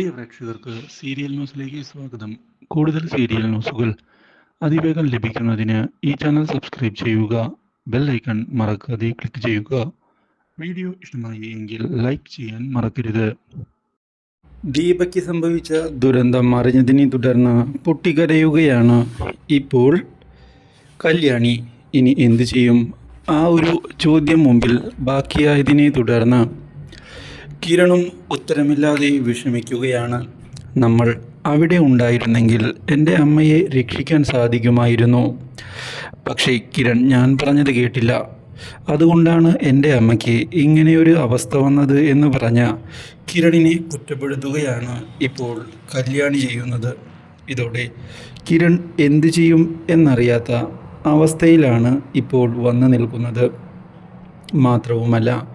പ്രിയ പ്രേക്ഷകർക്ക് സീരിയൽ ന്യൂസിലേക്ക് സ്വാഗതം. കൂടുതൽ സീരിയൽ ന്യൂസുകൾ അതിവേഗം ലഭിക്കുന്നതിന് ഈ ചാനൽ സബ്സ്ക്രൈബ് ചെയ്യുക ബെൽ ഐക്കൺ മറക്കാതെ ക്ലിക്ക് ചെയ്യുക. വീഡിയോ ഇഷ്ടമായി എങ്കിൽ ലൈക്ക് ചെയ്യാൻ മറക്കരുത്. ദീപയ്ക്ക് സംഭവിച്ച ദുരന്തം അറിഞ്ഞതിനെ തുടർന്ന് പൊട്ടിക്കരയുകയാണ് ഇപ്പോൾ കല്യാണി. ഇനി എന്തു ചെയ്യും? ആ ഒരു ചോദ്യം മുമ്പിൽ ബാക്കിയായതിനെ തുടർന്ന് കിരണും ഉത്തരമില്ലാതെ വിഷമിക്കുകയാണ്. നമ്മൾ അവിടെ ഉണ്ടായിരുന്നെങ്കിൽ എന്റെ അമ്മയെ രക്ഷിക്കാൻ സാധിക്കുമായിരുന്നു. പക്ഷേ കിരൺ ഞാൻ പറഞ്ഞത് കേട്ടില്ല. അതുകൊണ്ടാണ് എന്റെ അമ്മയ്ക്ക് ഇങ്ങനെയൊരു അവസ്ഥ വന്നത് എന്ന് പറഞ്ഞ കിരണിനെ കുറ്റപ്പെടുത്തുകയാണ് ഇപ്പോൾ കല്യാണി ചെയ്യുന്നത്. ഇതോടെ കിരൺ എന്തു ചെയ്യും എന്നറിയാത്ത അവസ്ഥയിലാണ് ഇപ്പോൾ വന്നു നിൽക്കുന്നത്. മാത്രവുമല്ല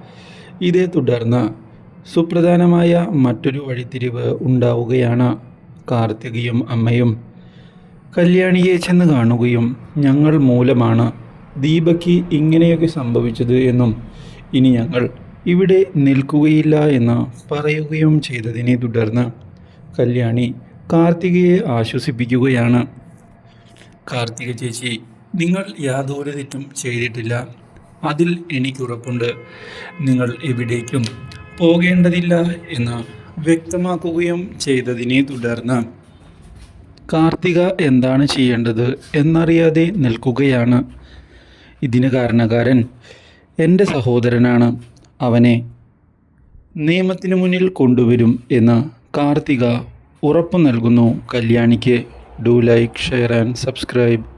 ഇതേ തുടർന്ന് സുപ്രധാനമായ മറ്റൊരു വഴിത്തിരിവ് ഉണ്ടാവുകയാണ് കാർത്തികയും അമ്മയും. കല്യാണിയെ ചെന്ന് കാണുകയും ഞങ്ങൾ മൂലമാണ് ദീപയ്ക്ക് ഇങ്ങനെയൊക്കെ സംഭവിച്ചത് എന്നും ഇനി ഞങ്ങൾ ഇവിടെ നിൽക്കുകയില്ല എന്ന് പറയുകയും ചെയ്തതിനെ തുടർന്ന് കല്യാണി കാർത്തികയെ ആശ്വസിപ്പിക്കുകയാണ്. കാർത്തിക ചേച്ചി നിങ്ങൾ യാതൊരു തെറ്റും ചെയ്തിട്ടില്ല. അതിൽ എനിക്കുറപ്പുണ്ട്. നിങ്ങൾ എവിടേക്കും പോകേണ്ടതില്ല എന്ന് വ്യക്തമാക്കുകയും ചെയ്തതിനെ തുടർന്ന് കാർത്തിക എന്താണ് ചെയ്യേണ്ടത് എന്നറിയാതെ നിൽക്കുകയാണ്. ഇതിന് കാരണക്കാരൻ എന്റെ സഹോദരനാണ്. അവനെ നിയമത്തിന് മുന്നിൽ കൊണ്ടുവരും എന്ന് കാർത്തിക ഉറപ്പു നൽകുന്നു. കല്യാണിക്ക് do like share and subscribe.